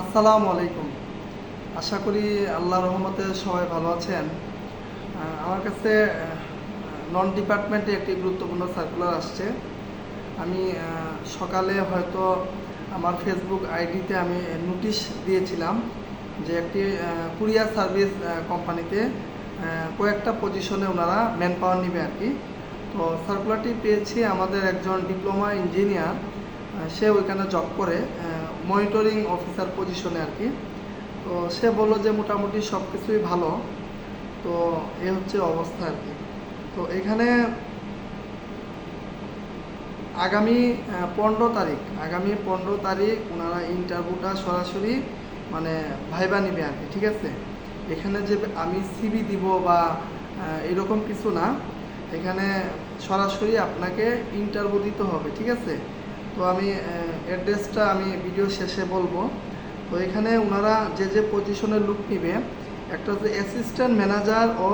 আসসালামু আলাইকুম। আশা করি আল্লাহ রহমতে সবাই ভালো আছেন। আমার কাছে নন ডিপার্টমেন্টে একটি গুরুত্বপূর্ণ সার্কুলার আসছে। আমি সকালে হয়তো আমার ফেসবুক আইডিতে আমি নোটিশ দিয়েছিলাম যে একটি কুরিয়ার সার্ভিস কোম্পানিতে কয়েকটা পজিশনে ওনারা ম্যান পাওয়ার নেবে আর কি। তো সার্কুলারটি পেয়েছি আমাদের একজন ডিপ্লোমা ইঞ্জিনিয়ার সে ওইখানে জব করে মনিটরিং অফিসার পজিশনে আর কি তো সে বলল যে মোটামুটি সব কিছুই ভালো। তো এ হচ্ছে অবস্থা আর কি তো এখানে আগামী পনেরো তারিখ, আগামী পনেরো তারিখ ওনারা ইন্টারভিউটা সরাসরি মানে ভাইবা নিবে আর কি ঠিক আছে? এখানে যে আমি সিবি দিব বা এরকম কিছু না, এখানে সরাসরি আপনাকে ইন্টারভিউ দিতে হবে, ঠিক আছে? তো আমি অ্যাড্রেসটা আমি ভিডিও শেষে বলব। তো এখানে ওনারা যে যে পজিশনের লুক নিবে, একটা হচ্ছে অ্যাসিস্ট্যান্ট ম্যানেজার ও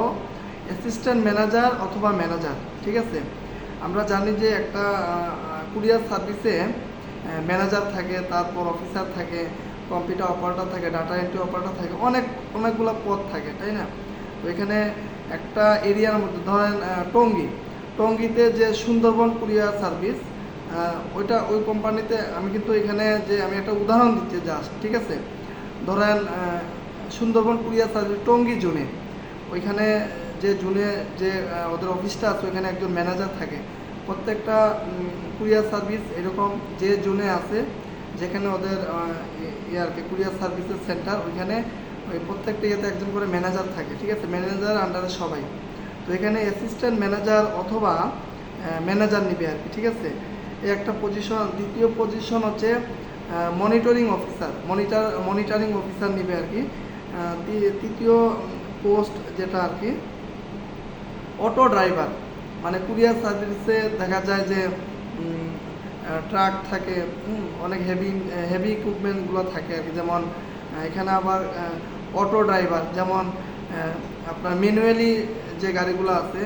অ্যাসিস্ট্যান্ট ম্যানেজার অথবা ম্যানেজার ঠিক আছে? আমরা জানি যে একটা কুরিয়ার সার্ভিসে ম্যানেজার থাকে, তারপর অফিসার থাকে কম্পিউটার অপারেটর থাকে ডাটা এন্ট্রি অপারেটর থাকে, অনেক, অনেকগুলো পদ থাকে, তাই না? তো এখানে একটা এরিয়ার মধ্যে, ধরেন টঙ্গী। টঙ্গীতে যে সুন্দরবন কুরিয়ার সার্ভিস ওইটা ওই কোম্পানিতে আমি কিন্তু এখানে যে আমি একটা উদাহরণ দিচ্ছি জাস্ট ঠিক আছে? ধরেন সুন্দরবন কুরিয়ার সার্ভিস টঙ্গী জোনে। ওইখানে যে জুনে যে ওদের অফিসটা আছে ওইখানে একজন ম্যানেজার থাকে। প্রত্যেকটা কুরিয়ার সার্ভিস এরকম যে জোনে আছে যেখানে ওদের আহ, ই- ই আর কি কুরিয়ার সার্ভিসের সেন্টার ওইখানে ওই প্রত্যেকটা ইয়েতে একজন করে ম্যানেজার থাকে ঠিক আছে? ম্যানেজার আন্ডারে সবাই। তো এখানে অ্যাসিস্ট্যান্ট ম্যানেজার অথবা ম্যানেজার নিবে আর কি ঠিক আছে? এই একটা পজিশন দ্বিতীয় পজিশন হচ্ছে monitoring officer monitor monitoring officer নিবে আর কি। তৃতীয় পোস্ট যেটা আর কি অটো ড্রাইভার মানে কুরিয়ার সার্ভিসে দেখা যায় যে ট্রাক থাকে অনেক হেভি হেভি ইকুইপমেন্টগুলো থাকে আর কি। যেমন এখানে আবার অটো ড্রাইভার যেমন আপনার ম্যানুয়ালি যে গাড়িগুলো আছে,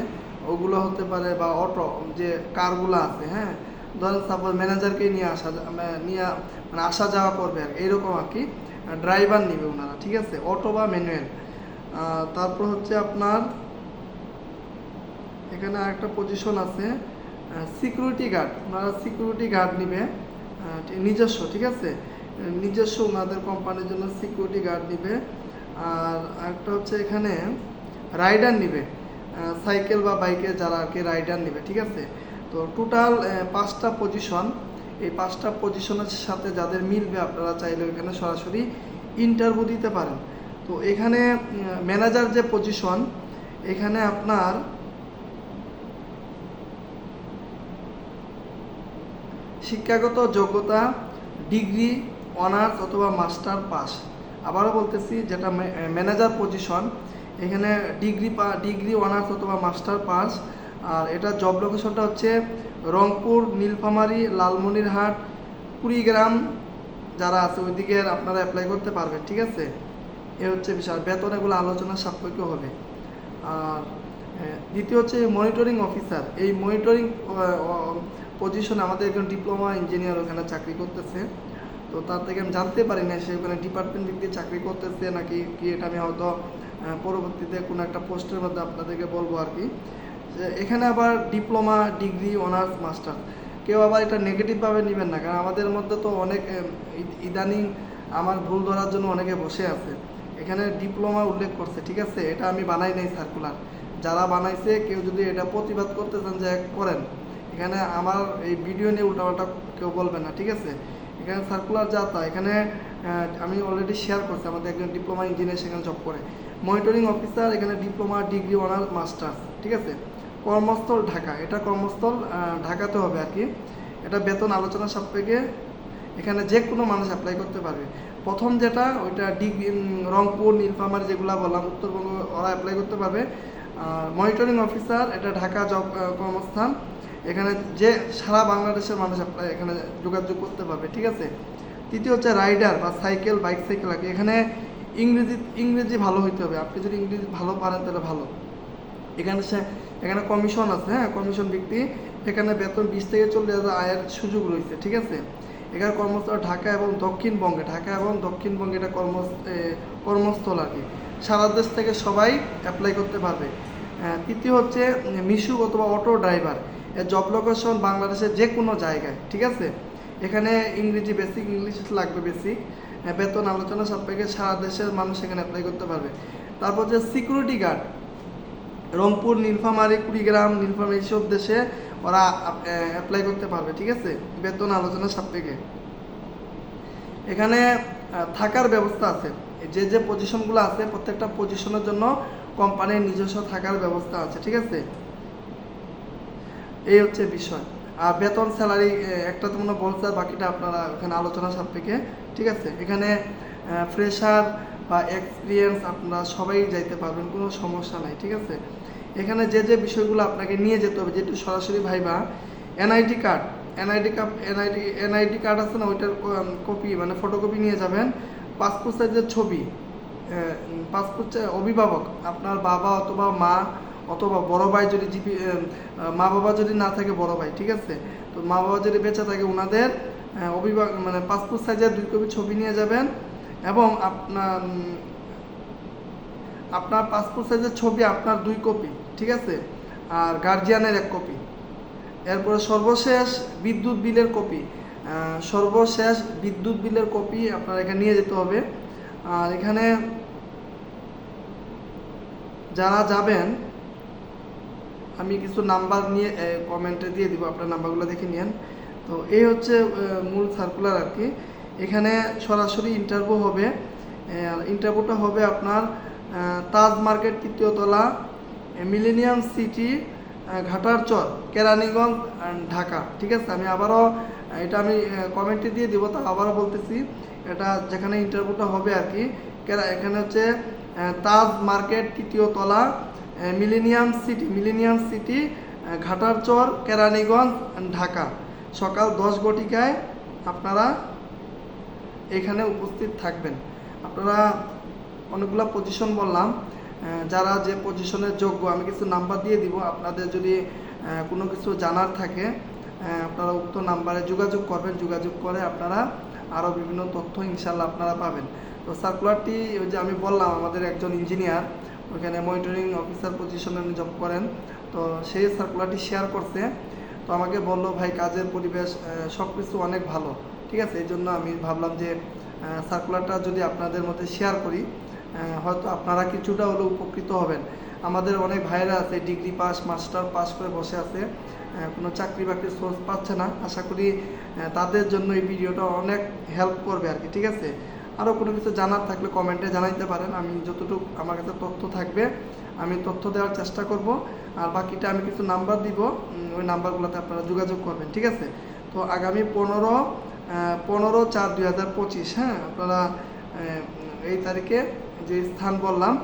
ওগুলো হতে পারে বা অটো যে কারগুলো আছে হ্যাঁ? ধরেন সাপোজ ম্যানেজারকে নিয়ে আসা যা- নিয়ে মানে আসা যাওয়া করবে আর এইরকম আর কি ড্রাইভার নেবে ওনারা ঠিক আছে? অটো বা ম্যানুয়াল তারপর হচ্ছে আপনার, এখানে আরেকটা পজিশন আছে সিকিউরিটি গার্ড ওনারা সিকিউরিটি গার্ড নিবে নিজস্ব, ঠিক আছে? নিজস্ব ওনাদের কোম্পানির জন্য সিকিউরিটি গার্ড নিবে। আর একটা হচ্ছে এখানে রাইডার নিবে সাইকেল বা বাইকে যারা আর কি রাইডার নেবে, ঠিক আছে? তো টোটাল পাঁচটা পজিশন এই পাঁচটা পজিশনের সাথে যাদের মিলবে আপনারা চাইলে ওইখানে সরাসরি ইন্টারভিউ দিতে পারেন। তো এখানে ম্যানেজার যে পজিশন এখানে আপনার শিক্ষাগত যোগ্যতা, ডিগ্রি অনার্স অথবা মাস্টার পাস আবারও বলতেছি, যেটা ম্যানেজার পজিশন এখানে ডিগ্রি পা, ডিগ্রি অনার্স অথবা মাস্টার পাস আর এটা জব লোকেশনটা হচ্ছে রংপুর, নীলফামারী, লালমনিরহাট, কুড়িগ্রাম, যারা আছে ওইদিকে আপনারা অ্যাপ্লাই করতে পারবেন, ঠিক আছে? এ হচ্ছে বিষয়। বেতন এগুলো আলোচনা সাপেক্ষ হবে। আর দ্বিতীয় হচ্ছে মনিটরিং অফিসার এই মনিটরিং পজিশনে আমাদের একজন ডিপ্লোমা ইঞ্জিনিয়ার ওখানে চাকরি করতেছে। তো তার থেকে আমি জানতে পারি না সে ওখানে ডিপার্টমেন্ট দিক দিয়ে চাকরি করতেছে নাকি কি এটা আমি হয়তো পরবর্তীতে কোনো একটা পোস্টের মধ্যে আপনাদেরকে বলব আর কি। এখানে আবার ডিপ্লোমা, ডিগ্রি, অনার্স মাস্টার কেউ আবার এটা নেগেটিভভাবে নেবেন না, কারণ আমাদের মধ্যে তো অনেক ইদানিং আমার ভুল ধরার জন্য অনেকে বসে আছে। এখানে ডিপ্লোমা উল্লেখ করছে, ঠিক আছে? এটা আমি বানাই নাই সার্কুলার যারা বানাইছে, কেউ যদি এটা প্রতিবাদ করতে চান যে করেন, এখানে আমার এই ভিডিও নিয়ে উল্টাপাল্টা কেউ বলবে না, ঠিক আছে? এখানে সার্কুলার যা তা, এখানে আমি অলরেডি শেয়ার করছি, আমাদের একজন ডিপ্লোমা ইঞ্জিনিয়ার সেখানে জব করে। মনিটরিং অফিসার এখানে ডিপ্লোমা ডিগ্রি অনার্স মাস্টার্স ঠিক আছে? কর্মস্থল ঢাকা। এটা কর্মস্থল ঢাকাতে হবে আর কি। এটা বেতন আলোচনা সাপেক্ষে এখানে যে কোনো মানুষ অ্যাপ্লাই করতে পারবে। প্রথম যেটা, ওইটা ডিগ্রি রংপুর, নীলফামারী যেগুলো বললাম, উত্তরবঙ্গ ওরা অ্যাপ্লাই করতে পারবে। মনিটরিং অফিসার এটা ঢাকা জব কর্মস্থান। এখানে যে সারা বাংলাদেশের মানুষ অ্যাপ্লাই এখানে যোগাযোগ করতে পারবে, ঠিক আছে? তৃতীয় হচ্ছে রাইডার বা সাইকেল বাইক সাইকেল কি। এখানে ইংরেজি ইংরেজি ভালো হইতে হবে। আপনি যদি ইংরেজি ভালো পারেন, তাহলে ভালো। এখানে সে এখানে কমিশন আছে হ্যাঁ? কমিশন ব্যক্তি, এখানে বেতন বিশ থেকে চল্লিশ হাজার আয়ের সুযোগ রয়েছে, ঠিক আছে? এখানে কর্মস্থল ঢাকা এবং দক্ষিণবঙ্গে, ঢাকা এবং দক্ষিণবঙ্গে এটা কর্ম কর্মস্থল আর কি। সারা দেশ থেকে সবাই অ্যাপ্লাই করতে পারবে। তৃতীয় হচ্ছে মিশুক অথবা অটো ড্রাইভার এর জব লোকেশন বাংলাদেশের যে কোনো জায়গায়, ঠিক আছে? এখানে ইংরেজি বেসিক ইংলিশ লাগবে বেসিক বেতন আলোচনা সাপেক্ষে সারা দেশের মানুষ এখানে অ্যাপ্লাই করতে পারবে। তারপর যে সিকিউরিটি গার্ড রংপুর, নীলফামারী, কুড়িগ্রাম, নীলফামারী এইসব দেশে ওরা অ্যাপ্লাই করতে পারবে, ঠিক আছে? বেতন আলোচনা সাপেক্ষে। এখানে থাকার ব্যবস্থা আছে। যে যে পজিশনগুলো আছে, প্রত্যেকটা পজিশনের জন্য কোম্পানির নিজস্ব থাকার ব্যবস্থা আছে, ঠিক আছে? এই হচ্ছে বিষয়। আর বেতন স্যালারি একটা তো মনে বলছে, বাকিটা আপনারা এখানে আলোচনা সাপেক্ষে, ঠিক আছে? এখানে ফ্রেশার বা এক্সপিরিয়েন্স আপনারা সবাই যাইতে পারবেন, কোনো সমস্যা নাই, ঠিক আছে? এখানে যে যে বিষয়গুলো আপনাকে নিয়ে যেতে হবে, যেহেতু সরাসরি viva NID card NID card NID NID card আছে না, ওইটার কপি মানে ফটোকপি নিয়ে যাবেন। পাসপোর্ট সাইজের ছবি পাসপোর্ট অভিভাবক, আপনার বাবা অথবা মা অথবা বড় ভাই যদি জিপি মা বাবা যদি না থাকে, বড় ভাই, ঠিক আছে? তো মা বাবা যদি বেঁচে থাকে ওনাদের অভিভাবক মানে পাসপোর্ট সাইজের দুই কপি ছবি নিয়ে যাবেন। এবং আপনার আপনার পাসপোর্ট সাইজের ছবি আপনার দুই কপি ঠিক আছে? আর গার্জিয়ানের এক কপি এরপরে সর্বশেষ বিদ্যুৎ বিলের কপি সর্বশেষ বিদ্যুৎ বিলের কপি আপনার এখানে নিয়ে যেতে হবে। আর এখানে যারা যাবেন, আমি কিছু নাম্বার নিয়ে কমেন্টে দিয়ে দিব। আপনার নাম্বারগুলো দেখে নিন তো এই হচ্ছে মূল সার্কুলার আর কি। এখানে সরাসরি ইন্টারভিউ হবে। ইন্টারভিউটা হবে আপনার তাজ মার্কেট তৃতীয় তলা মিলেনিয়াম সিটি ঘাটার চর, কেরানীগঞ্জ ঢাকা। ঠিক আছে? আমি আবারও এটা আমি কমেন্টে দিয়ে দিব, তা আবারও বলতেছি। এটা যেখানে ইন্টারভিউটা হবে আর কি এখানে হচ্ছে তাজ মার্কেট তৃতীয় তলা millennium city millennium city Ghatar Char, Keraniganj Dhaka. সকাল দশ ঘটিকায় আপনারা এখানে উপস্থিত থাকবেন। আপনারা অনেকগুলো পজিশন বললাম। যারা যে পজিশনের যোগ্য, আমি কিছু নাম্বার দিয়ে দিব। আপনাদের যদি কোনো কিছু জানার থাকে আপনারা উক্ত নাম্বারে যোগাযোগ করবেন। যোগাযোগ করে আপনারা আরও বিভিন্ন তথ্য ইনশাল্লাহ আপনারা পাবেন। তো সার্কুলারটি ওই যে আমি বললাম, আমাদের একজন ইঞ্জিনিয়ার ওখানে মনিটরিং অফিসার পজিশনে উনি জব করেন। তো সেই সার্কুলারটি শেয়ার করছে। তো আমাকে বলল, ভাই, কাজের পরিবেশ সব কিছু অনেক ভালো। ঠিক আছে, এই জন্য আমি ভাবলাম যে সার্কুলারটা যদি আপনাদের মধ্যে শেয়ার করি হয়তো আপনারা কিছুটা হলেও উপকৃত হবেন। আমাদের অনেক ভাইরা আছে ডিগ্রি পাস মাস্টার পাস করে বসে আছে কোনো চাকরি বাকরির সোর্স পাচ্ছে না। আশা করি তাদের জন্য এই ভিডিওটা অনেক হেল্প করবে আর কি, ঠিক আছে? আরও কোনো কিছু জানার থাকলে কমেন্টে জানাইতে পারেন। আমি যতটুকু আমার কাছে তথ্য থাকবে, আমি তথ্য দেওয়ার চেষ্টা করব। আর বাকিটা আমি কিছু নাম্বার দিব ওই নাম্বারগুলোতে আপনারা যোগাযোগ করবেন, ঠিক আছে? তো আগামী পনেরো পনেরো চার দুই হাজার পঁচিশ হ্যাঁ? আপনারা এই তারিখে যে স্থান বললাম,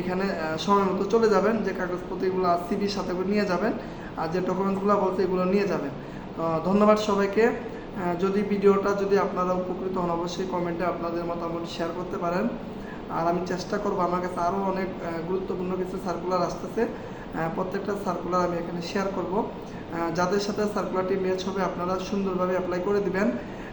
এখানে সময় মতো চলে যাবেন, যে কাগজপত্রগুলো আর সিবির সাথে করে নিয়ে যাবেন, আর যে ডকুমেন্টসগুলো বলছে এগুলো নিয়ে যাবেন। ধন্যবাদ সবাইকে। যদি ভিডিওটা যদি আপনারা উপকৃত হন, অবশ্যই কমেন্টে আপনাদের মতামত শেয়ার করতে পারেন। আর আমি চেষ্টা করব, আমার কাছে আরও অনেক গুরুত্বপূর্ণ কিছু সার্কুলার আসতেছে। প্রত্যেকটা সার্কুলার আমি এখানে শেয়ার করব। যাদের সাথে সার্কুলারটি ম্যাচ হবে, আপনারা সুন্দরভাবে অ্যাপ্লাই করে দিবেন।